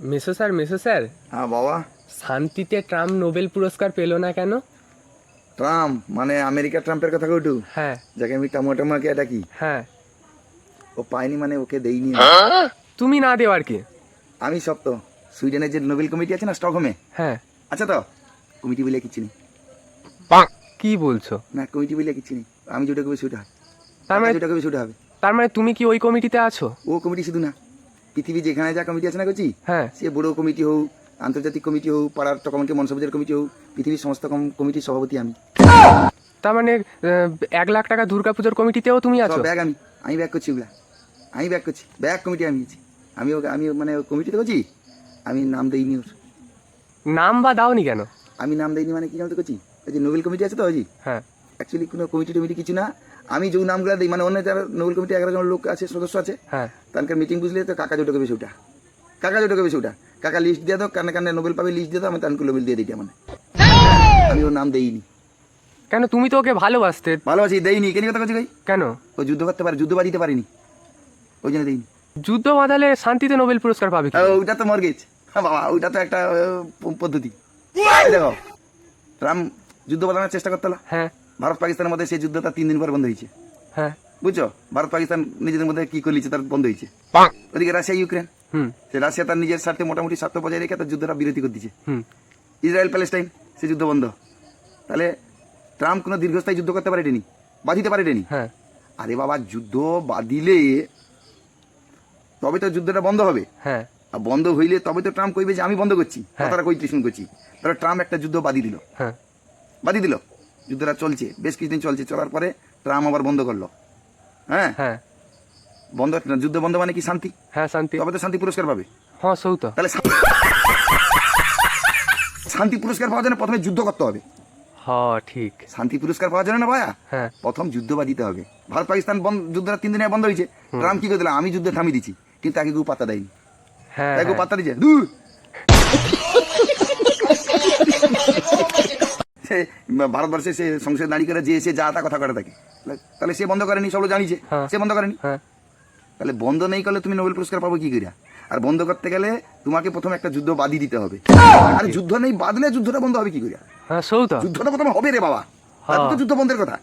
মেসো sir মেসো sir হ্যাঁ বাবা। শান্তিতে ট্রাম্প নোবেল পুরস্কার পেল না কেন? ট্রাম্প? মানে আমেরিকা ট্রাম্পের কথা কটু হ্যাঁ। যাকে আমি টামাটামাকে কি হ্যাঁ। ও পায়নি মানে ওকে দেইনি। তুমি না দেওয়ার কি? আমি সব তো। সুইডেনের যে নোবেল কমিটি আছে না স্টকহোমে? হ্যাঁ। আচ্ছা তো কমিটি বলে কিচ্ছু নেই। কি বলছো? না কমিটি বলে কিচ্ছু নেই। আমি যেটা কবি সেটা হবে। তার মানে যেটা কবি সেটা হবে। তার মানে তুমি কি ওই কমিটিতে আছো? ও কমিটি শুধু না। পৃথিবী যেখানে যা কমিটি আছে না করছি হ্যাঁ। সে বড় কমিটি হোক আন্তর্জাতিক কমিটি হোক পাড়ার টকমকে মনসবুজের কমিটি হোক পৃথিবীর সমস্ত কম- কমিটির সভাপতি আমি। তার মানে এক লাখ টাকা দুর্গাপুজোর কমিটিতেও তুমি আছো? ব্যাগ আমি আমি ব্যাগ করছি ওগুলা। আমি ব্যাগ করছি ব্যাগ কমিটি আমি আছি আমি আমি মানে কমিটিতে করছি আমি নাম দেইনি ওর। নাম বা দাওনি কেন? আমি নাম দেইনি মানে কি জানতে করছি? ওই যে নোবেল কমিটি আছে তো ওই হ্যাঁ। অ্যাকচুয়ালি কোনো কমিটি টমিটি কিছু না আমি যে নামগুলো দিই মানে অন্য যারা নোবেল কমিটি এগারো জন লোক আছে সদস্য আছে হ্যাঁ। মিটিং বুঝলে তো কাকা জোটকে বেশি ওটা। কাকা জোটকে বেশি ওটা। কাকা লিস্ট দিয়ে দাও কানে কানে নোবেল পাবে লিস্ট দিয়ে দাও আমি তানকে নোবেল দিয়ে দিই মানে। আমি ওর নাম দেইনি। কেন তুমি তো ওকে ভালোবাসতে? ভালোবাসি দেইনি। কেন কথা ভাই? কেন? ও যুদ্ধ করতে পারে যুদ্ধ বাজিতে পারেনি। ওই জন্য দেইনি। যুদ্ধ বাঁধালে শান্তিতে নোবেল পুরস্কার পাবে ওইটা তো মর্গেজ বাবা ওইটা তো একটা পদ্ধতি। দেখো রাম যুদ্ধ বাঁধানোর চেষ্টা করতে হ্যাঁ। ভারত পাকিস্তানের মধ্যে সেই যুদ্ধটা তিন দিন পর বন্ধ হয়েছে। হ্যাঁ। বুঝছ? ভারত পাকিস্তান নিজেদের মধ্যে কি করলিছে তার বন্ধ হয়েছে। ওদিকে রাশিয়া ইউক্রেন। হুম। সে রাশিয়া তার নিজের স্বার্থে মোটামুটি স্বার্থ বজায় রেখে তার যুদ্ধটা বিরতি করে দিচ্ছে হুম। ইসরায়েল প্যালেস্টাইন সে যুদ্ধ বন্ধ। তাহলে ট্রাম্প কোনো দীর্ঘস্থায়ী যুদ্ধ করতে পারেনি? বাঁধিতে পারেনি? হ্যাঁ। আরে বাবা যুদ্ধ বাঁধিলে তবে তো যুদ্ধটা বন্ধ হবে। হ্যাঁ। আর বন্ধ হইলে তবে তো ট্রাম্প কইবে যে আমি বন্ধ করছি। হ্যাঁ। কথাটা কই টিউশন করছি। তাহলে ট্রাম্প একটা যুদ্ধ বাদি দিল। হ্যাঁ। বাদি দিল? যুদ্ধটা চলছে বেশ কিছুদিন চলছে চলার পরে ট্রাম্প আবার বন্ধ করল। হ্যাঁ? হ্যাঁ। বন্ধ যুদ্ধ বন্ধ মানে কি শান্তি? হ্যাঁ শান্তি। তবে তো শান্তি পুরস্কার পাবে। হ্যাঁ সৌ তো। তাহলে শান্তি পুরস্কার পাওয়ার জন্য প্রথমে যুদ্ধ করতে হবে। হ ঠিক। শান্তি পুরস্কার পাওয়ার জন্য না ভাইয়া হ্যাঁ। প্রথম যুদ্ধ বাদিতে হবে। ভারত পাকিস্তান বন্ধ যুদ্ধটা তিন দিনে বন্ধ হয়েছে। ট্রাম্প কি করে দিল? আমি যুদ্ধ থামিয়ে দিচ্ছি কিন্তু তাকে কেউ পাত্তা দেয়নি। হ্যাঁ তাকে কেউ হ্যাঁ। পাত্তা দিচ্ছে দূর সে ভারতবর্ষে সে সংসদে দাঁড়িয়ে করে যে সে যা তা কথা করে থাকে। তাহলে সে বন্ধ করেনি সব লোক জানিছে হ্যাঁ। সে বন্ধ করেনি? হ্যাঁ। তাহলে বন্ধ নেই করলে তুমি নোবেল পুরস্কার পাবো কি করে? আর বন্ধ করতে গেলে তোমাকে প্রথম একটা যুদ্ধ বাদি দিতে হবে। আর যুদ্ধ নেই বাদলে যুদ্ধটা বন্ধ হবে কি করে? হ্যাঁ যুদ্ধটা প্রথমে হবে রে বাবা। তো যুদ্ধ বন্ধের কথা।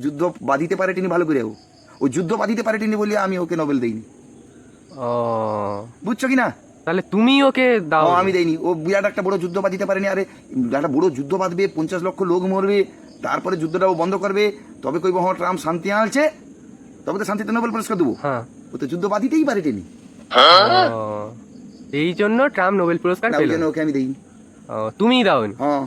যুদ্ধ বাঁধিতে পারে তিনি ভালো করে ও যুদ্ধ বাঁধিতে পারে তিনি বলে আমি ওকে নোবেল দেইনি। ও। বুঝছ কি না? তাহলে তুমি ওকে দাও। আমি দেইনি। ও বিরাট একটা বড় যুদ্ধ বাঁধিতে পারেনি। আরে একটা বড় যুদ্ধ বাঁধবে পঞ্চাশ লক্ষ লোক মরবে তারপরে যুদ্ধটা ও বন্ধ করবে। তবে কইব হ্যাঁ ট্রাম্প শান্তি আনছে তবে তো শান্তিতে নোবেল পুরস্কার দেবো। হ্যাঁ। ও তো যুদ্ধ বাঁধিতেই পারে টেনি। ও, এই জন্য ট্রাম্প নোবেল পুরস্কার পেল ওকে আমি দেইনি। তুমি দাও হ্যাঁ।